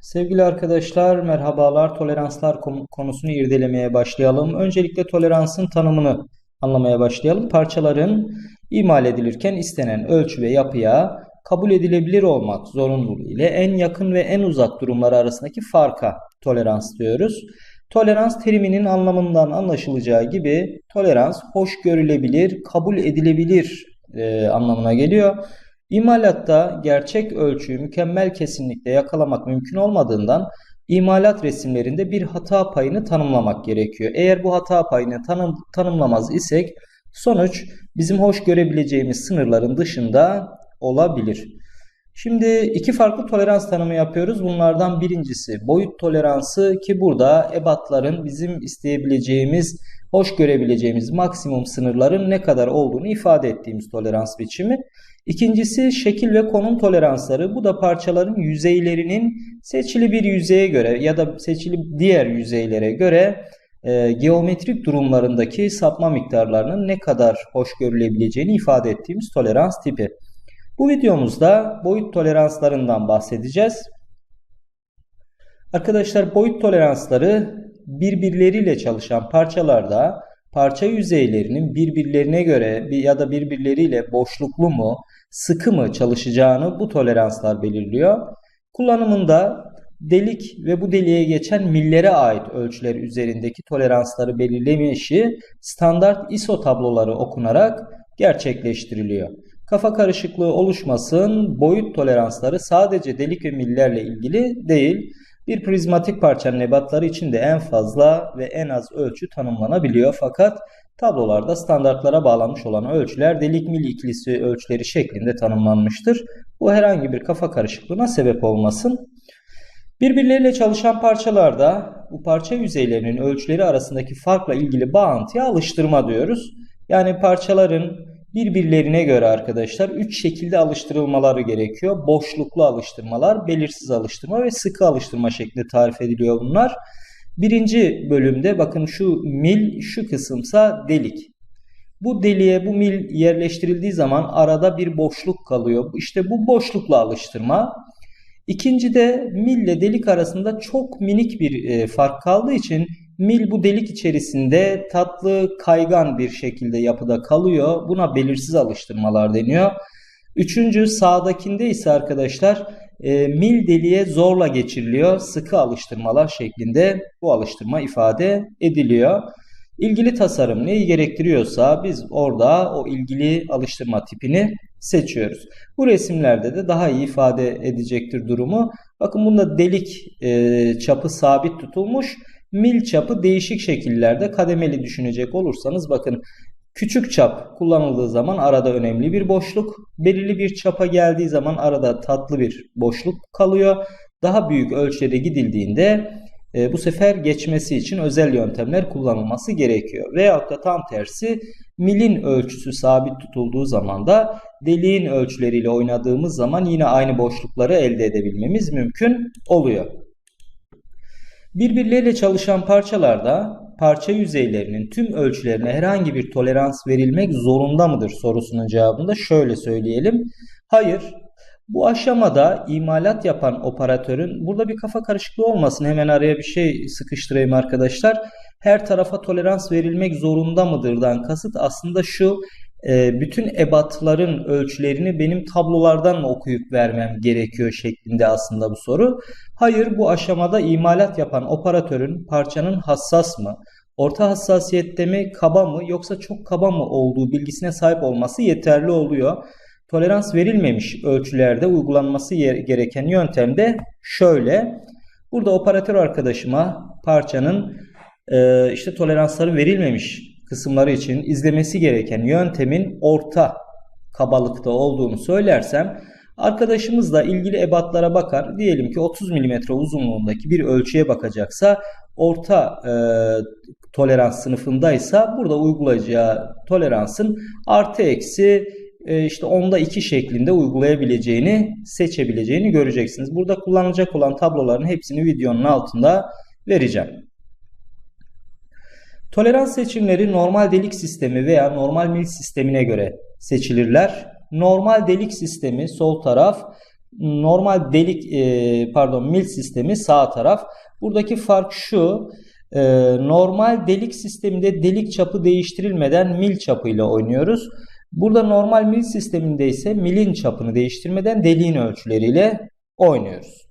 Sevgili arkadaşlar, merhabalar. Toleranslar konusunu irdelemeye başlayalım. Öncelikle toleransın tanımını anlamaya başlayalım. Parçaların imal edilirken istenen ölçü ve yapıya kabul edilebilir olmak zorunluluğu ile en yakın ve en uzak durumları arasındaki farka tolerans diyoruz. Tolerans teriminin anlamından anlaşılacağı gibi tolerans hoş görülebilir, kabul edilebilir e, anlamına geliyor. İmalatta gerçek ölçüyü mükemmel kesinlikle yakalamak mümkün olmadığından imalat resimlerinde bir hata payını tanımlamak gerekiyor. Eğer bu hata payını tanım, tanımlamaz isek sonuç bizim hoş görebileceğimiz sınırların dışında olabilir. Şimdi iki farklı tolerans tanımı yapıyoruz. Bunlardan birincisi boyut toleransı ki burada ebatların bizim isteyebileceğimiz, hoş görebileceğimiz maksimum sınırların ne kadar olduğunu ifade ettiğimiz tolerans biçimi. İkincisi şekil ve konum toleransları. Bu da parçaların yüzeylerinin seçili bir yüzeye göre ya da seçili diğer yüzeylere göre e, geometrik durumlarındaki sapma miktarlarının ne kadar hoş görülebileceğini ifade ettiğimiz tolerans tipi. Bu videomuzda boyut toleranslarından bahsedeceğiz. Arkadaşlar boyut toleransları birbirleriyle çalışan parçalarda parça yüzeylerinin birbirlerine göre ya da birbirleriyle boşluklu mu, sıkı mı çalışacağını bu toleranslar belirliyor. Kullanımında delik ve bu deliğe geçen millere ait ölçüler üzerindeki toleransları belirleme işi standart ISO tabloları okunarak gerçekleştiriliyor. Kafa karışıklığı oluşmasın boyut toleransları sadece delik ve millerle ilgili değil. Bir prizmatik parçanın ebatları için de en fazla ve en az ölçü tanımlanabiliyor. Fakat tablolarda standartlara bağlanmış olan ölçüler delik mil ikilisi ölçüleri şeklinde tanımlanmıştır. Bu herhangi bir kafa karışıklığına sebep olmasın. Birbirleriyle çalışan parçalarda bu parça yüzeylerinin ölçüleri arasındaki farkla ilgili bağıntıya alıştırma diyoruz. Yani parçaların birbirlerine göre arkadaşlar 3 şekilde alıştırılmaları gerekiyor. Boşluklu alıştırmalar, belirsiz alıştırma ve sıkı alıştırma şeklinde tarif ediliyor bunlar. Birinci bölümde bakın şu mil şu kısımsa delik. Bu deliğe bu mil yerleştirildiği zaman arada bir boşluk kalıyor. İşte bu boşlukla alıştırma. İkinci de mil ile delik arasında çok minik bir e, fark kaldığı için Mil bu delik içerisinde tatlı kaygan bir şekilde yapıda kalıyor. Buna belirsiz alıştırmalar deniyor. Üçüncü sağdakinde ise arkadaşlar e, mil deliğe zorla geçiriliyor. Sıkı alıştırmalar şeklinde bu alıştırma ifade ediliyor. İlgili tasarım neyi gerektiriyorsa biz orada o ilgili alıştırma tipini seçiyoruz. Bu resimlerde de daha iyi ifade edecektir durumu. Bakın bunda delik e, çapı sabit tutulmuş. Mil çapı değişik şekillerde kademeli düşünecek olursanız bakın küçük çap kullanıldığı zaman arada önemli bir boşluk. Belirli bir çapa geldiği zaman arada tatlı bir boşluk kalıyor. Daha büyük ölçüde gidildiğinde e, bu sefer geçmesi için özel yöntemler kullanılması gerekiyor. Veyahut da tam tersi milin ölçüsü sabit tutulduğu zaman da deliğin ölçüleriyle oynadığımız zaman yine aynı boşlukları elde edebilmemiz mümkün oluyor. Birbirleriyle çalışan parçalarda parça yüzeylerinin tüm ölçülerine herhangi bir tolerans verilmek zorunda mıdır sorusunun cevabında şöyle söyleyelim. Hayır. Bu aşamada imalat yapan operatörün burada bir kafa karışıklığı olmasın hemen araya bir şey sıkıştırayım arkadaşlar. Her tarafa tolerans verilmek zorunda mıdırdan kasıt aslında şu bütün ebatların ölçülerini benim tablolardan mı okuyup vermem gerekiyor şeklinde aslında bu soru. Hayır bu aşamada imalat yapan operatörün parçanın hassas mı, orta hassasiyette mi, kaba mı yoksa çok kaba mı olduğu bilgisine sahip olması yeterli oluyor. Tolerans verilmemiş ölçülerde uygulanması gereken yöntem de şöyle. Burada operatör arkadaşıma parçanın e, işte toleransları verilmemiş kısımları için izlemesi gereken yöntemin orta kabalıkta olduğunu söylersem arkadaşımız da ilgili ebatlara bakar. Diyelim ki 30 mm uzunluğundaki bir ölçüye bakacaksa orta e, tolerans sınıfındaysa burada uygulayacağı toleransın artı eksi e, işte onda 2 şeklinde uygulayabileceğini seçebileceğini göreceksiniz. Burada kullanılacak olan tabloların hepsini videonun altında vereceğim. Tolerans seçimleri normal delik sistemi veya normal mil sistemine göre seçilirler. Normal delik sistemi sol taraf normal delik e, pardon mil sistemi sağ taraf. Buradaki fark şu. E, normal delik sisteminde delik çapı değiştirilmeden mil çapıyla oynuyoruz. Burada normal mil sisteminde ise milin çapını değiştirmeden deliğin ölçüleriyle oynuyoruz.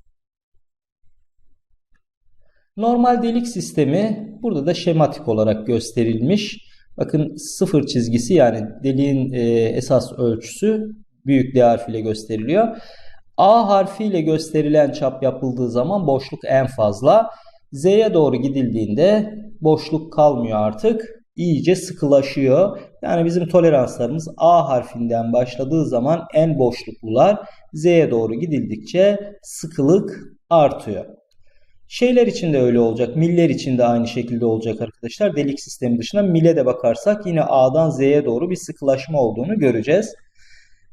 Normal delik sistemi burada da şematik olarak gösterilmiş. Bakın sıfır çizgisi yani deliğin e, esas ölçüsü büyük D harfiyle gösteriliyor. A harfiyle gösterilen çap yapıldığı zaman boşluk en fazla. Z'ye doğru gidildiğinde boşluk kalmıyor artık. İyice sıkılaşıyor. Yani bizim toleranslarımız A harfinden başladığı zaman en boşluklular Z'ye doğru gidildikçe sıkılık artıyor. Şeyler için de öyle olacak. Miller için de aynı şekilde olacak arkadaşlar. Delik sistemi dışında mile de bakarsak yine A'dan Z'ye doğru bir sıkılaşma olduğunu göreceğiz.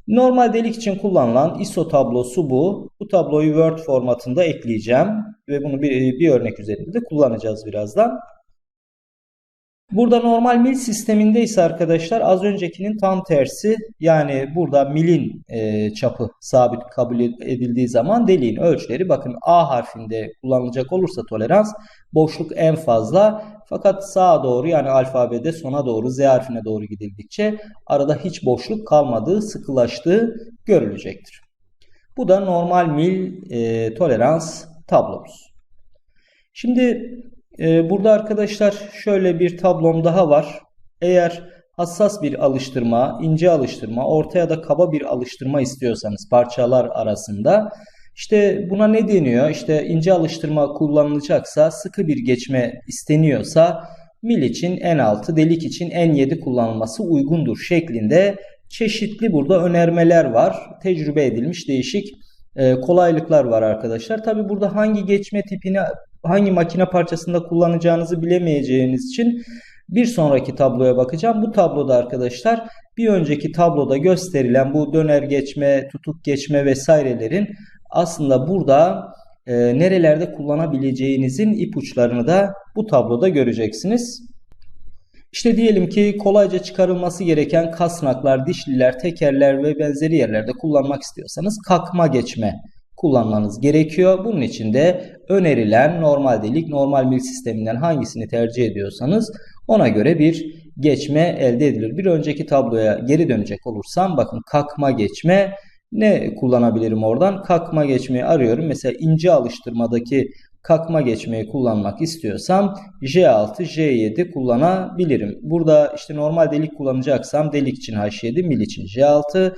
Normal delik için kullanılan ISO tablosu bu. Bu tabloyu Word formatında ekleyeceğim ve bunu bir, bir örnek üzerinde de kullanacağız birazdan. Burada normal mil sisteminde ise arkadaşlar az öncekinin tam tersi yani burada milin e, çapı sabit kabul edildiği zaman deliğin ölçüleri bakın A harfinde kullanılacak olursa tolerans boşluk en fazla fakat sağa doğru yani alfabede sona doğru Z harfine doğru gidildikçe arada hiç boşluk kalmadığı sıkılaştığı görülecektir. Bu da normal mil e, tolerans tablomuz. Şimdi burada arkadaşlar şöyle bir tablom daha var. Eğer hassas bir alıştırma, ince alıştırma, orta ya da kaba bir alıştırma istiyorsanız parçalar arasında işte buna ne deniyor? İşte ince alıştırma kullanılacaksa, sıkı bir geçme isteniyorsa mil için en altı, delik için en yedi kullanılması uygundur şeklinde çeşitli burada önermeler var. Tecrübe edilmiş değişik e, kolaylıklar var arkadaşlar. Tabi burada hangi geçme tipini hangi makine parçasında kullanacağınızı bilemeyeceğiniz için bir sonraki tabloya bakacağım. Bu tabloda arkadaşlar bir önceki tabloda gösterilen bu döner geçme, tutuk geçme vesairelerin aslında burada e, nerelerde kullanabileceğinizin ipuçlarını da bu tabloda göreceksiniz. İşte diyelim ki kolayca çıkarılması gereken kasnaklar, dişliler, tekerler ve benzeri yerlerde kullanmak istiyorsanız kakma geçme kullanmanız gerekiyor. Bunun için de önerilen normal delik, normal mil sisteminden hangisini tercih ediyorsanız ona göre bir geçme elde edilir. Bir önceki tabloya geri dönecek olursam bakın kakma geçme ne kullanabilirim oradan? Kakma geçmeyi arıyorum. Mesela ince alıştırmadaki kakma geçmeyi kullanmak istiyorsam J6, J7 kullanabilirim. Burada işte normal delik kullanacaksam delik için H7, mil için J6,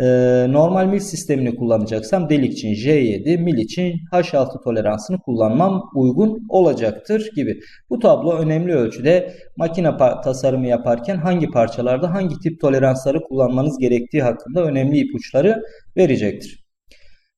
ee, normal mil sistemini kullanacaksam delik için J7, mil için H6 toleransını kullanmam uygun olacaktır gibi. Bu tablo önemli ölçüde makine tasarımı yaparken hangi parçalarda hangi tip toleransları kullanmanız gerektiği hakkında önemli ipuçları verecektir.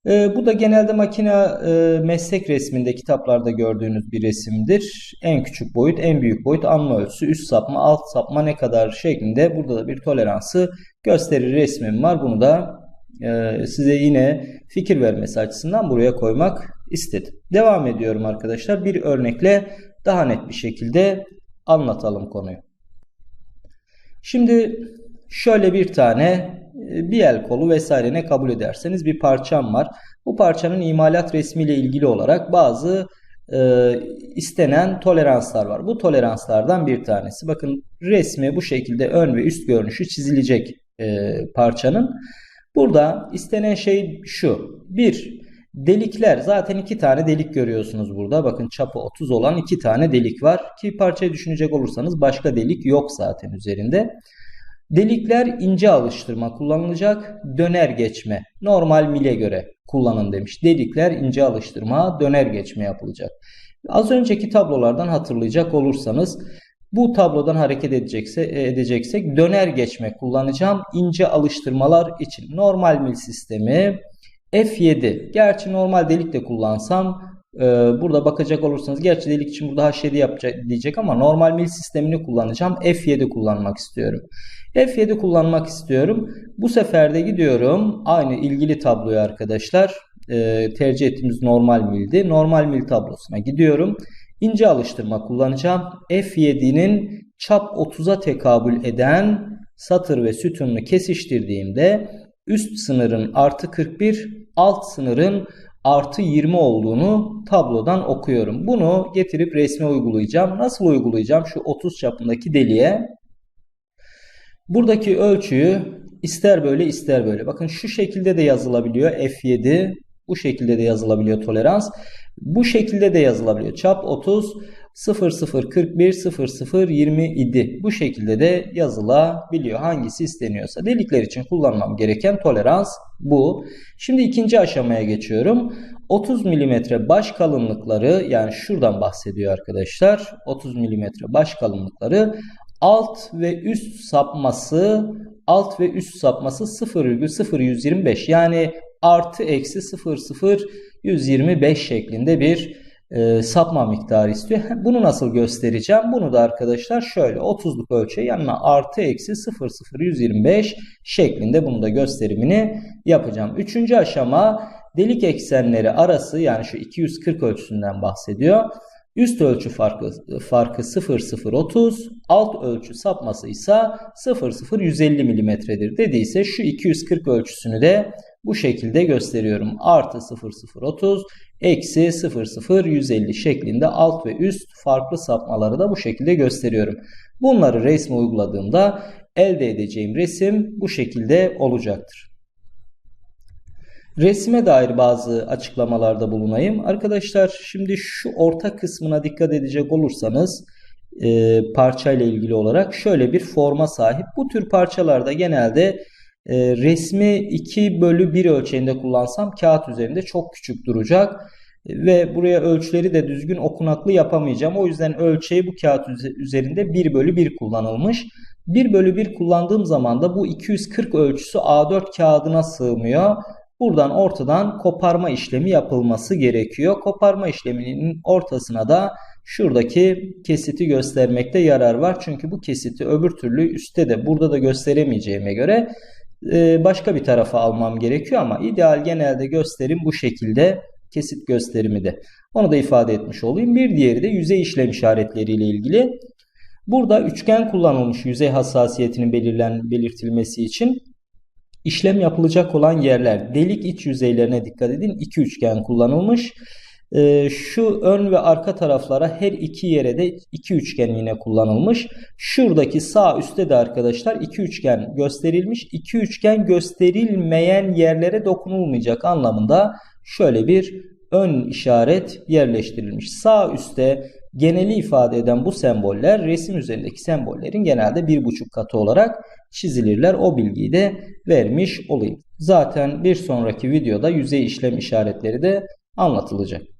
E, bu da genelde makine e, meslek resminde kitaplarda gördüğünüz bir resimdir. En küçük boyut, en büyük boyut, anma ölçüsü, üst sapma, alt sapma ne kadar şeklinde burada da bir toleransı gösterir resmim var. Bunu da e, size yine fikir vermesi açısından buraya koymak istedim. Devam ediyorum arkadaşlar. Bir örnekle daha net bir şekilde anlatalım konuyu. Şimdi şöyle bir tane e, bir el kolu vesaire ne kabul ederseniz bir parçam var. Bu parçanın imalat resmiyle ilgili olarak bazı e, istenen toleranslar var. Bu toleranslardan bir tanesi. Bakın resmi bu şekilde ön ve üst görünüşü çizilecek e, parçanın. Burada istenen şey şu. Bir, delikler. Zaten iki tane delik görüyorsunuz burada. Bakın çapı 30 olan iki tane delik var. Ki parçayı düşünecek olursanız başka delik yok zaten üzerinde. Delikler ince alıştırma kullanılacak. Döner geçme normal mile göre kullanın demiş. Delikler ince alıştırma döner geçme yapılacak. Az önceki tablolardan hatırlayacak olursanız bu tablodan hareket edecekse, edeceksek döner geçme kullanacağım ince alıştırmalar için. Normal mil sistemi F7. Gerçi normal delik de kullansam e, burada bakacak olursanız gerçi delik için burada H7 yapacak diyecek ama normal mil sistemini kullanacağım. F7 kullanmak istiyorum. F7 kullanmak istiyorum. Bu sefer de gidiyorum aynı ilgili tabloya arkadaşlar. E, tercih ettiğimiz normal mildi. Normal mil tablosuna gidiyorum. İnce alıştırma kullanacağım. F7'nin çap 30'a tekabül eden satır ve sütununu kesiştirdiğimde üst sınırın artı 41, alt sınırın artı 20 olduğunu tablodan okuyorum. Bunu getirip resme uygulayacağım. Nasıl uygulayacağım? Şu 30 çapındaki deliğe buradaki ölçüyü ister böyle ister böyle. Bakın şu şekilde de yazılabiliyor F7. Bu şekilde de yazılabiliyor tolerans. Bu şekilde de yazılabiliyor. Çap 30 0041 0020 idi. Bu şekilde de yazılabiliyor. Hangisi isteniyorsa. Delikler için kullanmam gereken tolerans bu. Şimdi ikinci aşamaya geçiyorum. 30 mm baş kalınlıkları yani şuradan bahsediyor arkadaşlar. 30 mm baş kalınlıkları alt ve üst sapması alt ve üst sapması 0,0125 yani artı eksi 0,0125 şeklinde bir e, sapma miktarı istiyor. Bunu nasıl göstereceğim? Bunu da arkadaşlar şöyle 30'luk ölçüye yanına artı eksi 0,0125 şeklinde bunu da gösterimini yapacağım. Üçüncü aşama delik eksenleri arası yani şu 240 ölçüsünden bahsediyor. Üst ölçü farkı farkı 0,030, alt ölçü sapması ise 0,0150 mm'dir dediyse şu 240 ölçüsünü de bu şekilde gösteriyorum. Artı 0,030, eksi 0,0150 şeklinde alt ve üst farklı sapmaları da bu şekilde gösteriyorum. Bunları resme uyguladığımda elde edeceğim resim bu şekilde olacaktır. Resime dair bazı açıklamalarda bulunayım. Arkadaşlar şimdi şu orta kısmına dikkat edecek olursanız e, parça ile ilgili olarak şöyle bir forma sahip. Bu tür parçalarda genelde e, resmi 2 bölü 1 ölçeğinde kullansam kağıt üzerinde çok küçük duracak. Ve buraya ölçüleri de düzgün okunaklı yapamayacağım. O yüzden ölçeği bu kağıt üzerinde 1 bölü 1 kullanılmış. 1 bölü 1 kullandığım zaman da bu 240 ölçüsü A4 kağıdına sığmıyor. Buradan ortadan koparma işlemi yapılması gerekiyor. Koparma işleminin ortasına da şuradaki kesiti göstermekte yarar var. Çünkü bu kesiti öbür türlü üstte de burada da gösteremeyeceğime göre başka bir tarafa almam gerekiyor ama ideal genelde gösterim bu şekilde kesit gösterimi de. Onu da ifade etmiş olayım. Bir diğeri de yüzey işlem işaretleriyle ilgili. Burada üçgen kullanılmış yüzey hassasiyetinin belirlen belirtilmesi için işlem yapılacak olan yerler delik iç yüzeylerine dikkat edin. İki üçgen kullanılmış. Ee, şu ön ve arka taraflara her iki yere de iki üçgen yine kullanılmış. Şuradaki sağ üstte de arkadaşlar iki üçgen gösterilmiş. İki üçgen gösterilmeyen yerlere dokunulmayacak anlamında şöyle bir ön işaret yerleştirilmiş. Sağ üstte geneli ifade eden bu semboller resim üzerindeki sembollerin genelde bir buçuk katı olarak çizilirler. O bilgiyi de vermiş olayım. Zaten bir sonraki videoda yüzey işlem işaretleri de anlatılacak.